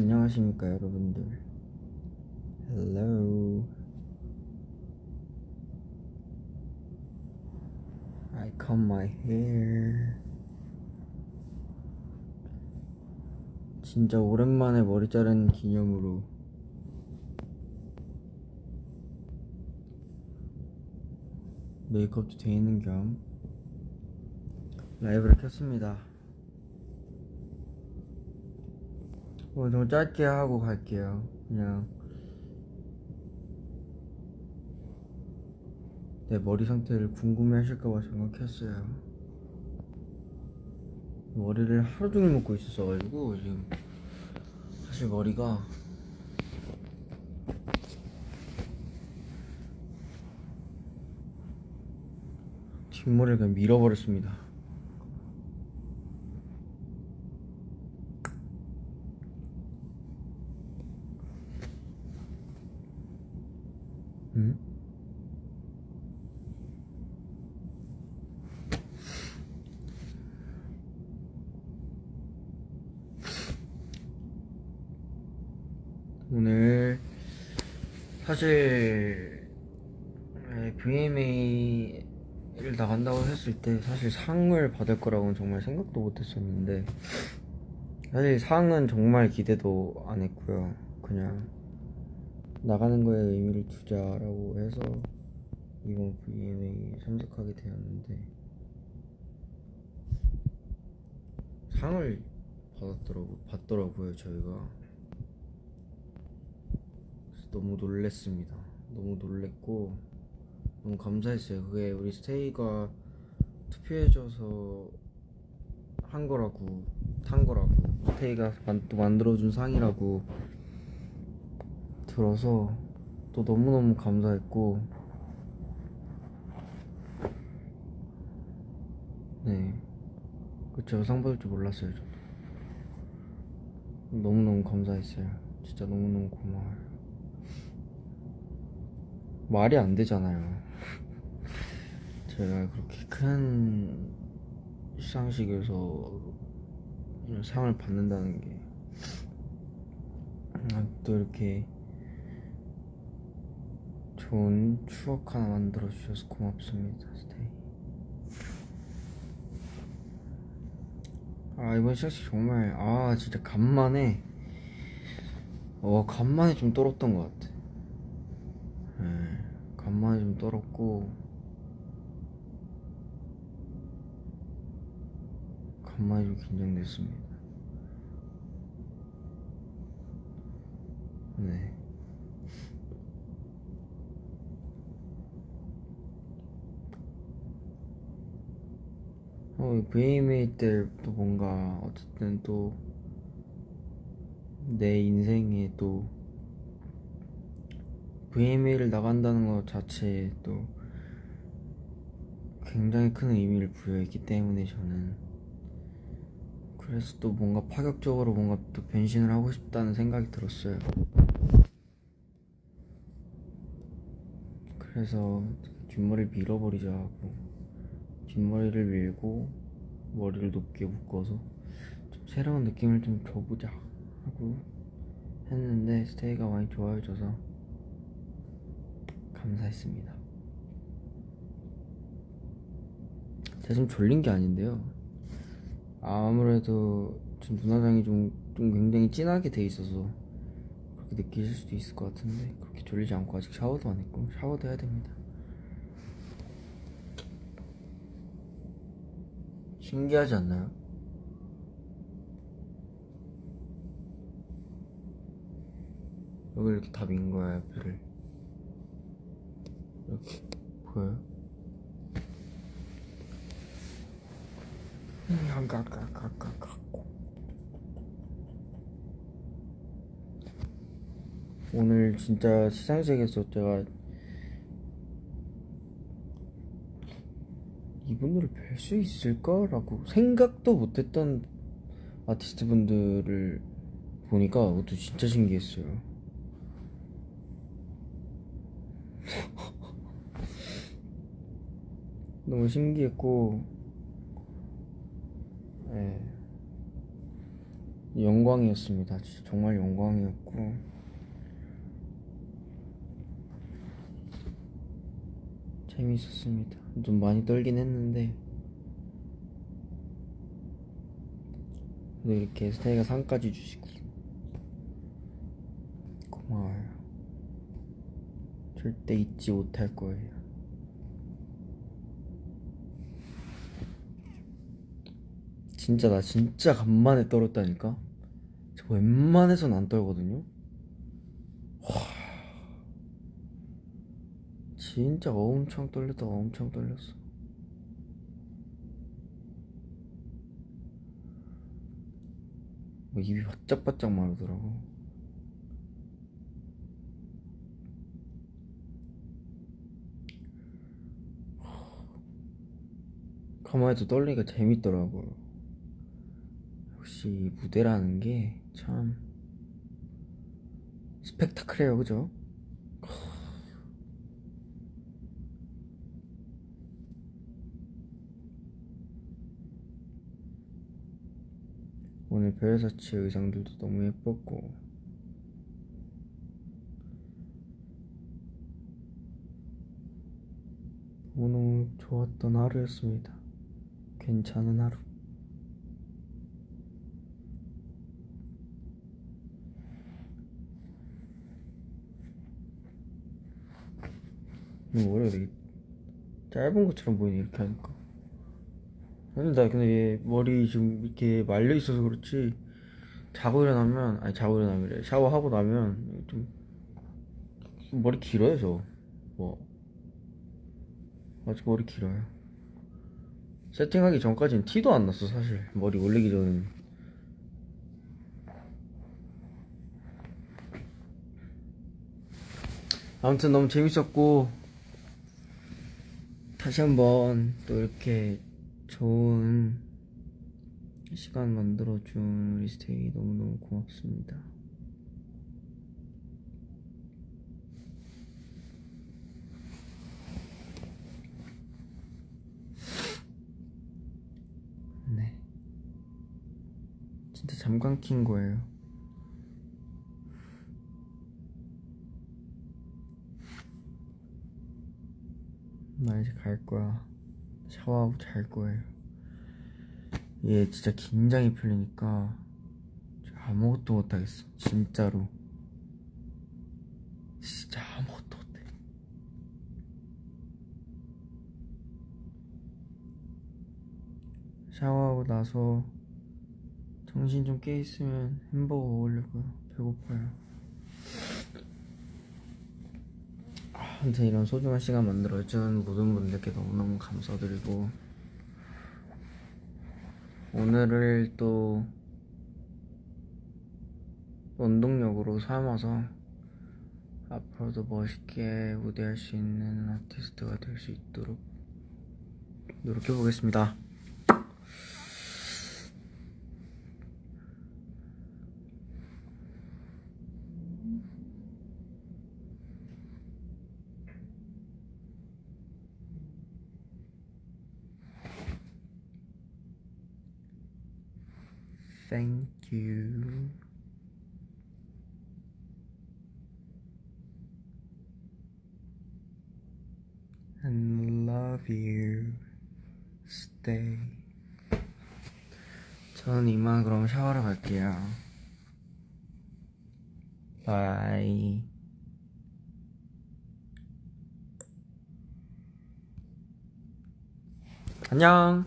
안녕하십니까 여러분들. Hello. I comb my hair. 진짜 오랜만에 머리 자른 기념으로 메이크업도 돼 있는 겸 라이브를 켰습니다. 오늘 좀 짧게 하고 갈게요. 그냥 내 머리 상태를 궁금해하실까봐 생각했어요. 머리를 하루 종일 묶고 있었어가지고 지금 사실 머리가 뒷머리를 그냥 밀어버렸습니다. 오늘 사실 VMA를 나간다고 했을 때 사실 상을 받을 거라고는 정말 생각도 못 했었는데 사실 상은 정말 기대도 안 했고요. 그냥 나가는 거에 의미를 두자라고 해서 이번 VMA에 참석하게 되었는데 상을 받았더라고 받더라고요 저희가 너무 놀랬습니다. 너무 놀랬고 너무 감사했어요. 그게 우리 스테이가 투표해줘서 한 거라고 탄 거라고 스테이가 만, 또 만들어준 상이라고 들어서 또 너무너무 감사했고 네. 그쵸 상 받을 줄 몰랐어요 저도. 너무너무 감사했어요. 진짜 너무너무 고마워요 말이 안 되잖아요 제가 그렇게 큰 시상식에서 상을 받는다는 게 또 이렇게 좋은 추억 하나 만들어 주셔서 고맙습니다, 스테이. 아 이번 시상식 정말 아 진짜 간만에 어 간만에 좀 떨었던 것 같아. 네, 간만에 좀 떨었고 간만에 좀 긴장됐습니다. 네. 어, VMA 때 또 뭔가 어쨌든 또 내 인생에 또 VMA를 나간다는 것 자체에 또 굉장히 큰 의미를 부여했기 때문에 저는 그래서 또 뭔가 파격적으로 뭔가 또 변신을 하고 싶다는 생각이 들었어요. 그래서 뒷머리를 밀어버리자 하고 뒷머리를 밀고 머리를 높게 묶어서 좀 새로운 느낌을 좀 줘보자 하고 했는데 스테이가 많이 좋아해줘서 감사했습니다. 제가 좀 졸린 게 아닌데요. 아무래도 좀 눈화장이 좀, 좀 굉장히 진하게 돼 있어서 그렇게 느끼실 수도 있을 것 같은데 그렇게 졸리지 않고 아직 샤워도 안 했고 샤워도 해야 됩니다. 신기하지 않나요? 여기 이렇게 다 민 거야 이렇게 보여요? 음, 가가가가가고 오늘 진짜 시상식에서 제가 이분들을 뵐 수 있을까라고 생각도 못했던 아티스트 분들을 보니까 그것도 진짜 신기했어요. 너무 신기했고, 예. 영광이었습니다. 진짜 정말 영광이었고, 재밌었습니다. 좀 많이 떨긴 했는데, 그래도 이렇게 스테이가 상까지 주시고, 고마워요. 절대 잊지 못할 거예요. 진짜 나 진짜 간만에 떨었다니까. 저 웬만해선 안 떨거든요. 와. 진짜 엄청 떨렸다 엄청 떨렸어. 뭐 입이 바짝바짝 마르더라고. 가만히 또 떨리니까 재밌더라고요. 역시 무대라는 게 참 스펙타클해요, 그죠? 오늘 별사치 의상들도 너무 예뻤고 너무너무 좋았던 하루였습니다. 괜찮은 하루. 이거 머리가 되게 짧은 것처럼 보이네 이렇게 하니까. 아니 나 근데 얘 머리 지금 이렇게 말려 있어서 그렇지 자고 일어나면 아니 자고 일어나면 샤워하고 나면 좀 머리 길어요 저뭐. 아직 머리 길어요. 세팅하기 전까지는 티도 안 났어 사실. 머리 올리기 전엔 아무튼 너무 재밌었고 다시 한번 또 이렇게 좋은 시간 만들어준 우리 스테이 너무너무 고맙습니다. 네. 진짜 잠깐 킨 거예요. 나 이제 갈 거야. 샤워하고 잘 거예요. 얘 진짜 긴장이 풀리니까 아무것도 못하겠어. 진짜로. 진짜 아무것도 못해. 샤워하고 나서 정신 좀 깨있으면 햄버거 먹으려고요. 배고파요. 아무튼 이런 소중한 시간 만들어준 모든 분들께 너무너무 감사드리고 오늘을 또 원동력으로 삼아서 앞으로도 멋있게 무대할 수 있는 아티스트가 될 수 있도록 노력해 보겠습니다. Thank you. And love you. Stay. 저는 이만 그럼 샤워하러 갈게요. 바이. 안녕.